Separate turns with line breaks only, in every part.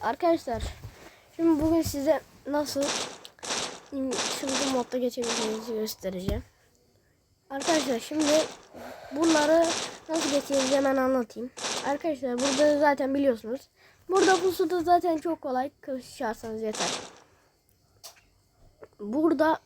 Arkadaşlar şimdi bugün size nasıl şimdi modda geçebileceğinizi göstereceğim. Arkadaşlar şimdi bunları nasıl geçeceğiz hemen anlatayım. Arkadaşlar burada zaten biliyorsunuz. Burada pusu da zaten çok kolay. Kılıç çağırsanız yeter. Burada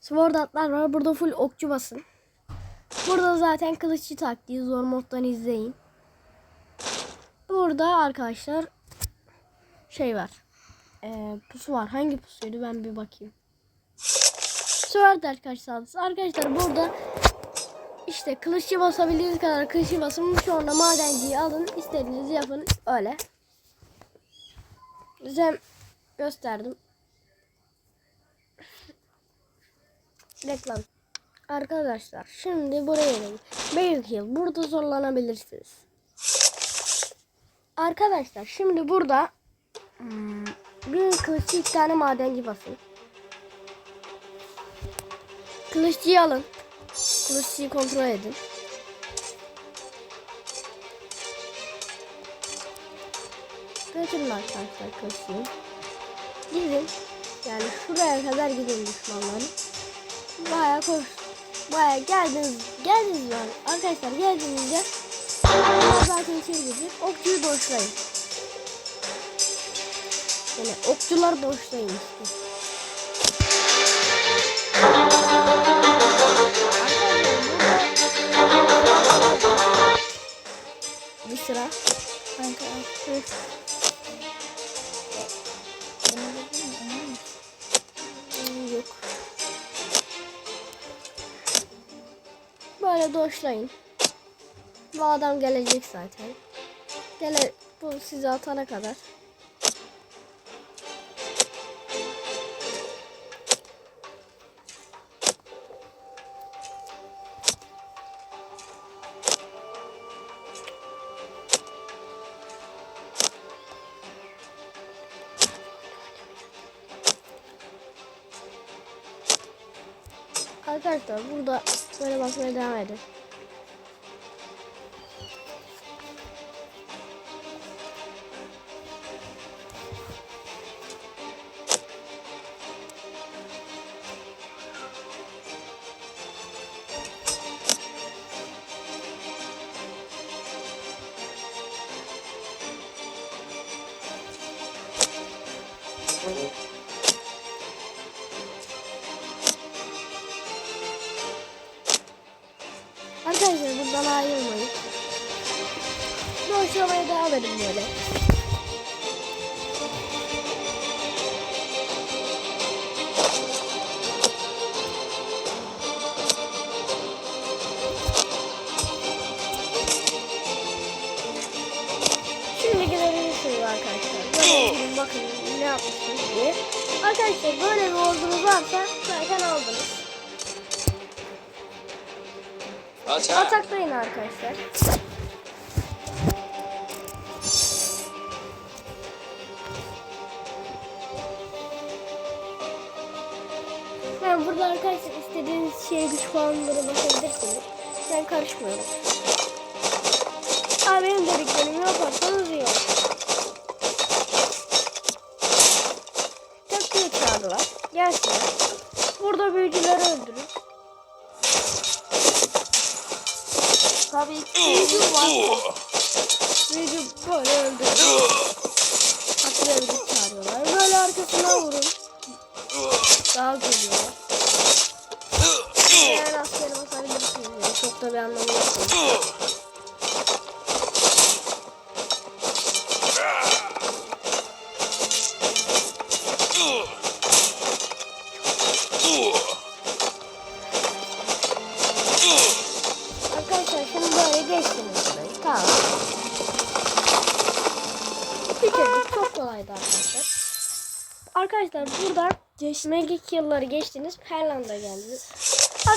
sword atlar var. Burada full okçu basın. Burada zaten kılıççı taktiği zor moddan izleyin. Burada arkadaşlar şey var. Ee, pusu var. Hangi pusuydu ben bir bakayım. Sword arkadaşlar. Arkadaşlar burada işte kılıççı basabildiğiniz kadar kılıççı basın. Sonra madenciyi alın. istediğinizi yapın. Öyle. Size gösterdim. Reklam. Arkadaşlar şimdi buraya gelin. Beylikhill burada zorlanabilirsiniz. Arkadaşlar şimdi burada hmm, bir kılıççı iki tane madenci basın. Kılıççıyı alın. Kılıççıyı kontrol edin. Götürün arkadaşlar kılıççıyı. Gidin. Yani şuraya kadar gidin düşmanların. Baya koş. Baya geldiniz. Geldiniz yani. Arkadaşlar geldiğinizde zaten içeri girecek. Okçuyu boşlayın. Yani okçular boşlayın işte. Bir sıra. Kanka. Yok. Böyle doşlayın. Bu adam gelecek zaten. Gele bu sizi atana kadar. Arkadaşlar burada böyle basmaya devam edin. Edin böyle. Şimdi görebilirsiniz arkadaşlar. Böyle gidin bakın ne yapmışsınız diye. Arkadaşlar böyle bir ordunuz varsa zaten aldınız.
Atak.
Ataklayın arkadaşlar. Şeye güç puanları basabilirsiniz. Ben karışmıyorum. Abi benim dediklerimi yaparsanız iyi olur. Çakıyor çağırdılar. Gelsinler. Burada büyücüleri öldürün. Tabii ki büyücü varsa. Büyücü böyle öldürür. Hatta öldürüp çağırıyorlar. Böyle arkasına vurun. Daha geliyorlar. Çok da bir anlamı yok. Arkadaşlar şimdi böyle geçtiniz. Tamam. Bitirdik. Çok kolaydı arkadaşlar. Arkadaşlar buradan Megik yılları geçtiniz. Perland'a geldiniz.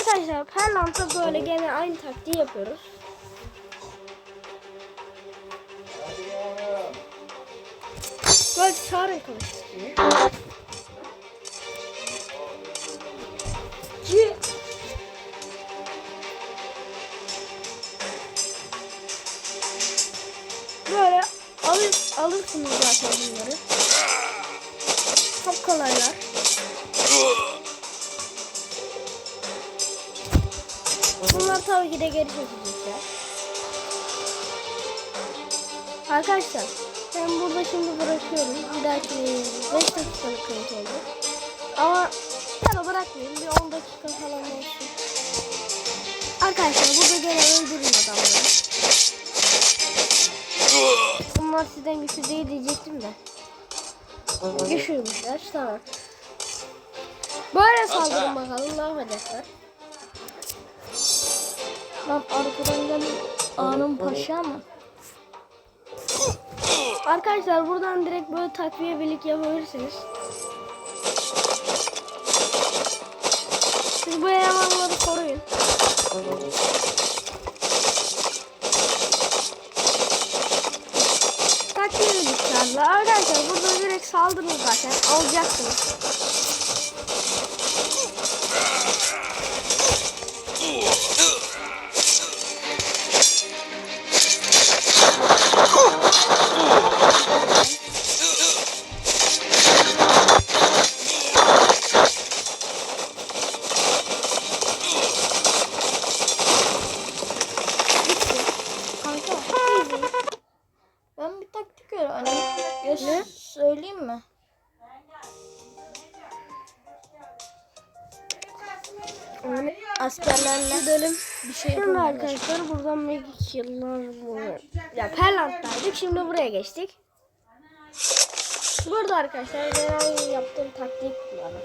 Arkadaşlar Perland'da böyle gene aynı taktiği yapıyoruz. Böyle çağırın kılıçlıyı. Böyle alın alırsınız zaten bunları. Çok kolaylar. Bunlar tabii ki de geri çekilecekler. Arkadaşlar ben burada şimdi bırakıyorum. Bir dahaki 5 dakikalık kayıt oldu. Ama ya bırakmayayım. Bir 10 dakika falan olsun. Arkadaşlar burada gene öldürün adamları. Bunlar sizden güçlü değil diyecektim de. Güçlüymüşler. Tamam. Böyle saldırın bakalım. Ne yapacaklar?
Lan arkadan gelen Anım Paşa mı?
Arkadaşlar buradan direkt böyle takviye birlik yapabilirsiniz. Siz bu elemanları koruyun. Takviye birlik çağırdılar. Arkadaşlar burada direkt saldırın zaten. Alacaksınız.
Askerlerle
Gidelim.
bir şey
Şimdi arkadaşlar buradan Magic yıllar bu. Ya Perlant'taydık şimdi buraya geçtik. Burada arkadaşlar genel yaptığım taktiği kullanın.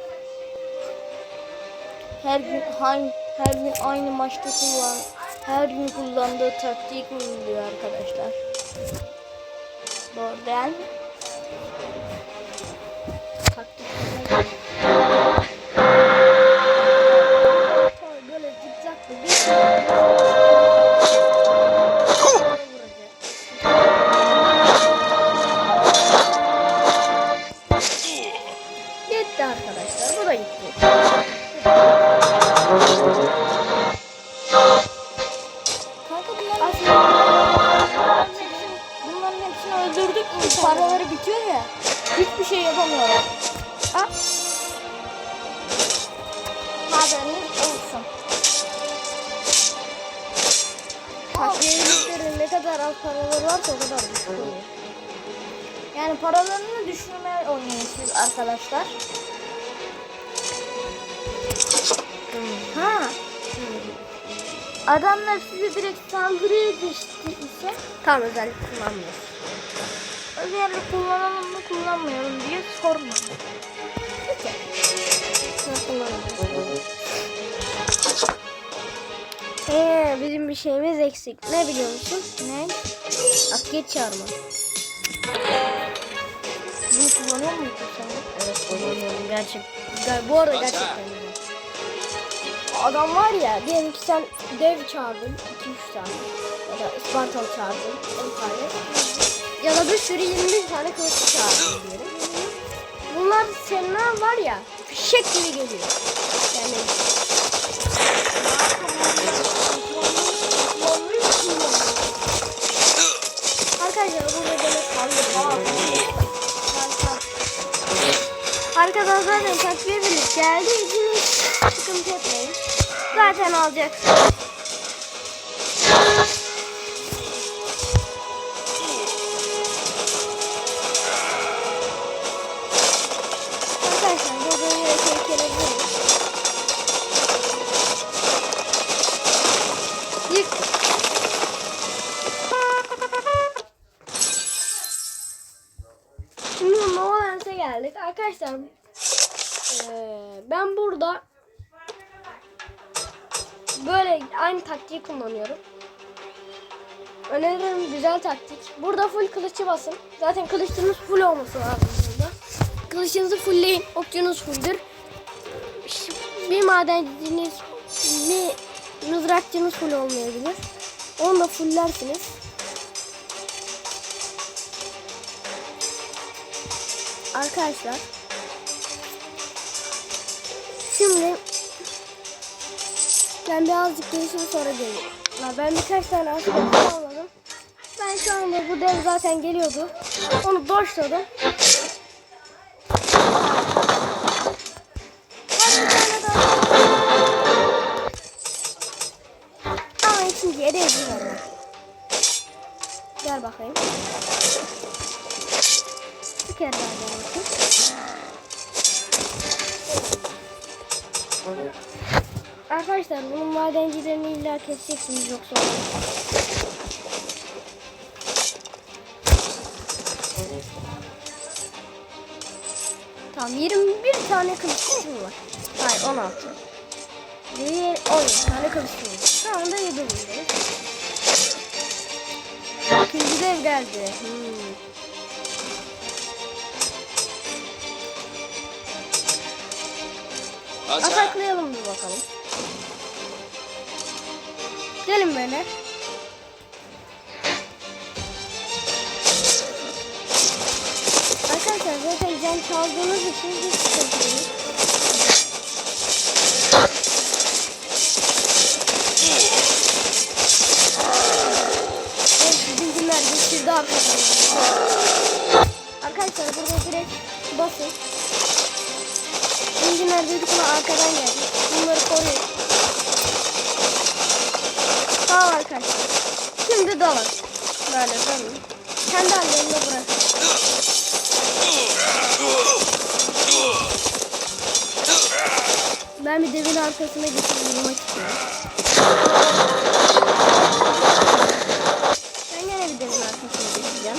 Her gün hangi her gün aynı maçta kullan her gün kullandığı taktiği kullanıyor arkadaşlar. Doğru
Gitti arkadaşlar. Bu da gitti.
Kanka bunların
Aslında
bunların hepsini öldürdük mü paraları bitiyor ya. Hiçbir şey yapamıyorlar.
Aa,
Haberiniz olsun.
takviyeliklerin ne kadar az paraları varsa o kadar düşük oluyor.
Yani paralarını düşürmeye oynuyoruz siz arkadaşlar. Ha. Adamlar size direkt saldırıya geçti ise
Tam özellik kullanmıyoruz.
özellik kullanalım mı kullanmayalım diye sorma.
Peki. Ee, bizim bir şeyimiz eksik. Ne biliyor musun?
Ne?
Asker çağırma.
Bunu kullanıyor muydun sen?
Evet kullanıyorum gerçek. Ger- Bu arada gerçekten. Adam var ya diyelim ki sen dev çağırdın 2-3 tane ya da Spartalı çağırdın 10 tane ya da bir sürü 21 tane kılıç çağırdın diyelim. Bunlar senin var ya fişek gibi geliyor. Yani Arkadaşlar burada böyle saldırı. Arkadan zaten takviye birlik hiç sıkıntı etmeyin. Zaten alacaksın. Arkadaşlar burada yine tehlikelerini Yık. Şimdi Nolan's'a geldik. Arkadaşlar eee, ben burada böyle aynı taktiği kullanıyorum. Öneririm güzel taktik. Burada full kılıççı basın. Zaten kılıçınız full olması lazım burada. Kılıçınızı fullleyin. Okçunuz fulldür. Bir madenciniz, bir mızrakçınız full olmayabilir. Onu da fulllersiniz. Arkadaşlar ben birazcık gelişim sonra. Ya ben birkaç tane asker almadım. Ben şu anda bu dev zaten geliyordu. Onu doşladım. Ama ikinciye de yazıyorum. Gel bakayım. Bir kere daha denedim. Arkadaşlar bunun madencilerini illa keseceksiniz yoksa olmaz. Tamam 21 tane kılıçım var. Hayır 16. Değil 17 tane kılıçım var. Şu anda 7 buluyoruz. İkinci dev geldi. Hmm. Ataklayalım bir bakalım. Gelin böyle. Arkadaşlar zaten can çaldığınız için hiç sıkıntı geçirdi arkadaşlar. Burada direkt basın. İncinler dedik ama arkadan geldi. Bunları koruyun. Tamam arkadaşlar. Şimdi dalın. Böyle dalın. Kendi hallerine bırakın. Ben bir devin arkasına geçip vurmak istiyorum. Ben gene bir devin arkasına geçeceğim.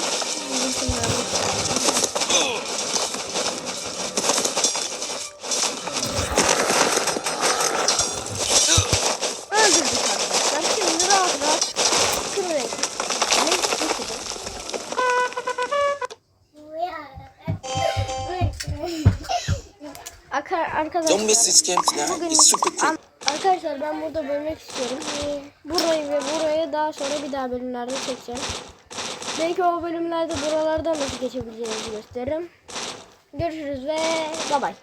Arkadaşlar, arkadaşlar
Don't miss this game
bugün
It's super cool.
Arkadaşlar ben burada bölmek istiyorum. Burayı ve burayı daha sonra bir daha bölümlerde çekeceğim. Belki o bölümlerde buralardan nasıl geçebileceğinizi gösteririm. Görüşürüz ve bay bay.